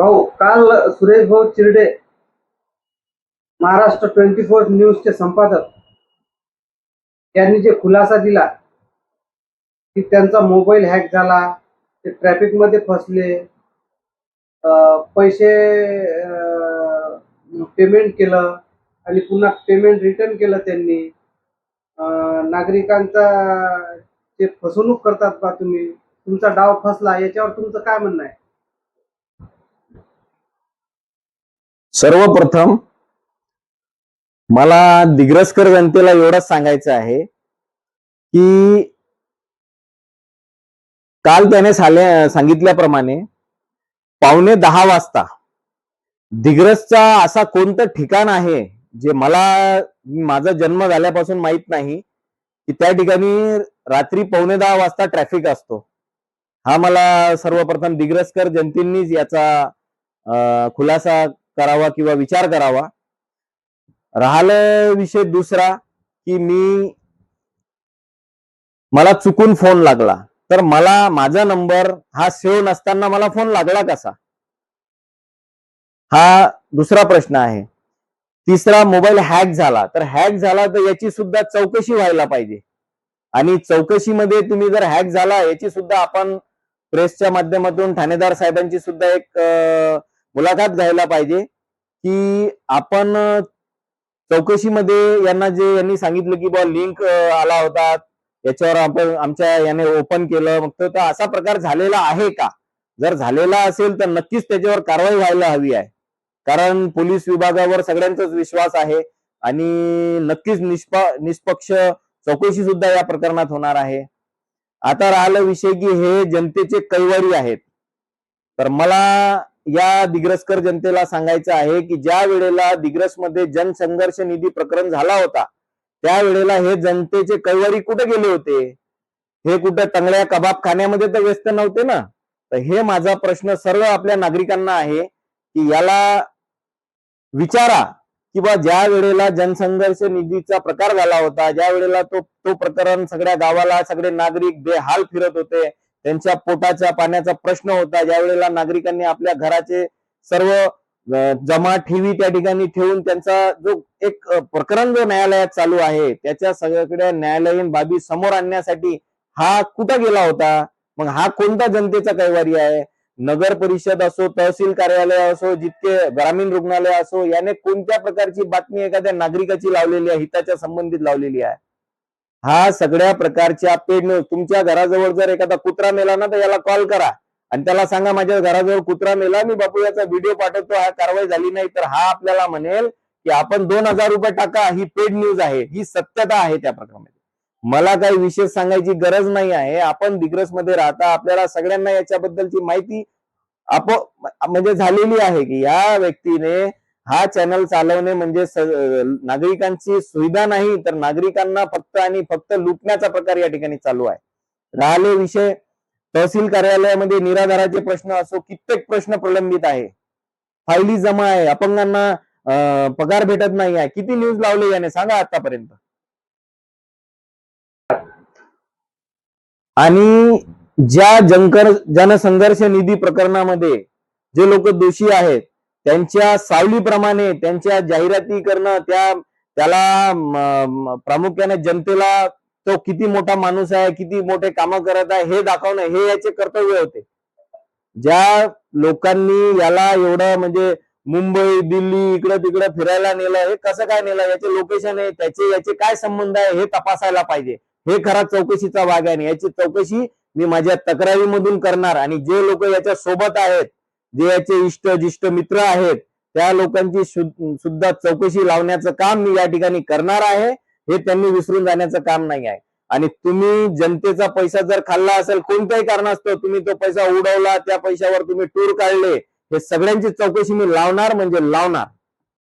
भाऊ काल सुरेश भाऊ चिरडे महाराष्ट्र ट्वेंटी फोर न्यूजचे संपादक यांनी जे खुलासा दिला की त्यांचा मोबाईल हॅक झाला ते ट्रॅफिकमध्ये फसले पैसे पेमेंट केलं आणि पुन्हा पेमेंट रिटर्न केलं त्यांनी. नागरिकांचा ते फसवणूक करतात बा तुम्ही तुमचा डाव फसला याच्यावर तुमचं काय म्हणणं आहे? सर्वप्रथम मला दिग्रसकर जनतेला एवढंच सांगायचं आहे की काल त्याने साले सांगितल्याप्रमाणे पावणे दहा वाजता दिग्रसचा असा कोणतं ठिकाण आहे जे मला माझा जन्म झाल्यापासून माहीत नाही की त्या ठिकाणी रात्री पावणे दहा वाजता ट्रॅफिक असतो. हा मला सर्वप्रथम दिग्रसकर जनतेंनीच याचा खुलासा करावा किंवा विचार करावा. राहिलं विषय दुसरा की मी मला चुकून फोन लागला. तर मला माझा नंबर हा सेव्ह नसताना मला फोन लागला कसा? हा दुसरा प्रश्न आहे. तिसरा मोबाईल हॅक झाला. तर हॅक झाला तर याची सुद्धा चौकशी व्हायला पाहिजे. आणि चौकशीमध्ये तुम्ही जर हॅक झाला याची सुद्धा आपण प्रेसच्या माध्यमातून ठाणेदार साहेबांची सुद्धा एक मुलाखत घ्यायला पाहिजे की आपण चौकशीमध्ये यांना जे यांनी सांगितलं की बा लिंक आला होता याच्यावर आपण आमच्या याने ओपन केलं मग तर असा प्रकार झालेला आहे का? जर झालेला असेल तर नक्कीच त्याच्यावर कारवाई व्हायला हवी आहे. कारण पोलीस विभागावर सगळ्यांचाच विश्वास आहे आणि नक्कीच निष्पा निष्पक्ष चौकशी सुद्धा या प्रकरणात होणार आहे. आता राहिला विषय की हे जनतेचे कैवारी आहेत. तर मला या दिग्रसकर जनतेला सांगायचं आहे की ज्या वेळेला दिग्रसमध्ये जनसंघर्ष निधी प्रकरण झाला होता त्यावेळेला हे जनतेचे कैवारी कुठे गेले होते? हे कुठं तंगड्या कबाब खाण्यामध्ये तर व्यस्त नव्हते ना? तर हे माझा प्रश्न सर्व आपल्या नागरिकांना आहे की याला विचारा की बा ज्या वेळेला जनसंघर्ष निधीचा प्रकार झाला होता ज्या वेळेला तो तो प्रकरण सगळ्या गावाला सगळे नागरिक बेहाल फिरत होते त्यांच्या पोटाच्या पाण्याचा प्रश्न होता. ज्या वेळेला नागरिकांनी आपल्या घराचे सर्व जमा ठेवी त्या ठिकाणी ठेवून त्यांचा जो एक प्रकरण जो न्यायालयात चालू आहे त्याच्या सगळ्याकडे न्यायालयीन बाबी समोर आणण्यासाठी हा कुठं गेला होता? मग हा कोणता जनतेचा कैवारी आहे? नगर परिषद असो तहसील कार्यालय असो जितके ग्रामीण रुग्णालय असो याने कोणत्या प्रकारची बातमी एखाद्या नागरिकाची लावलेली आहे हिताच्या संबंधित लावलेली आहे? हा सगळ्या प्रकारच्या पेड न्यूज तुमच्या घराजवळ जर एखादा कुत्रा मेला ना तर याला कॉल करा. आणि त्याला सांगा माझ्या घराजवळ कुत्रा मेला मी बापू याचा व्हिडिओ पाठवतो हा कारवाई झाली नाही. तर हा आपल्याला म्हणेल की आपण दोन हजार रुपये टाका ही पेड न्यूज आहे. ही सत्यता आहे त्या प्रकरणामध्ये. मला काही विशेष सांगायची गरज नाही आहे. आपण दिग्रसमध्ये राहता. आपल्याला सगळ्यांना याच्याबद्दलची माहिती आप म्हणजे झालेली आहे की या व्यक्तीने हा चॅनल चालवणे म्हणजे नागरिकांची सुविधा नाही तर नागरिकांना फक्त आणि फक्त लुटण्याचा प्रकार या ठिकाणी चालू आहे. राहिले विषय तहसील कार्यालयामध्ये निराधाराचे प्रश्न असो कित्येक प्रश्न प्रलंबित आहे. फायली जमा आहे अपंगांना पगार भेटत नाही आहे. किती न्यूज लावले याने? सांगा आतापर्यंत. आणि ज्या जनकर जनसंघर्ष निधी प्रकरणामध्ये जे लोक दोषी आहेत त्यांच्या सावलीप्रमाणे त्यांच्या जाहिराती करणं त्या त्याला प्रामुख्याने जनतेला तो किती मोठा माणूस आहे किती मोठे कामं करत आहे हे दाखवणं हे याचे कर्तव्य होते. ज्या लोकांनी याला एवढं म्हणजे मुंबई दिल्ली इकडं तिकडं फिरायला नेलं हे कसं काय नेलं याचे लोकेशन आहे त्याचे याचे काय संबंध आहे हे तपासायला पाहिजे. हे खरा चौकशीचा भाग आहे आणि याची चौकशी मी माझ्या तक्रारीमधून करणार आणि जे लोक याच्या सोबत आहेत जे याचे इष्ट जिष्ट मित्र आहेत त्या लोकांची सुद्धा चौकशी लावण्याचं काम मी या ठिकाणी करणार आहे हे त्यांनी विसरून जाण्याचं काम नाही आहे. आणि तुम्ही जनतेचा पैसा जर खाल्ला असेल कोणत्याही कारणास्तव तुम्ही तो पैसा उडवला त्या पैशावर तुम्ही टूर काढले हे सगळ्यांची चौकशी मी लावणार म्हणजे लावणार.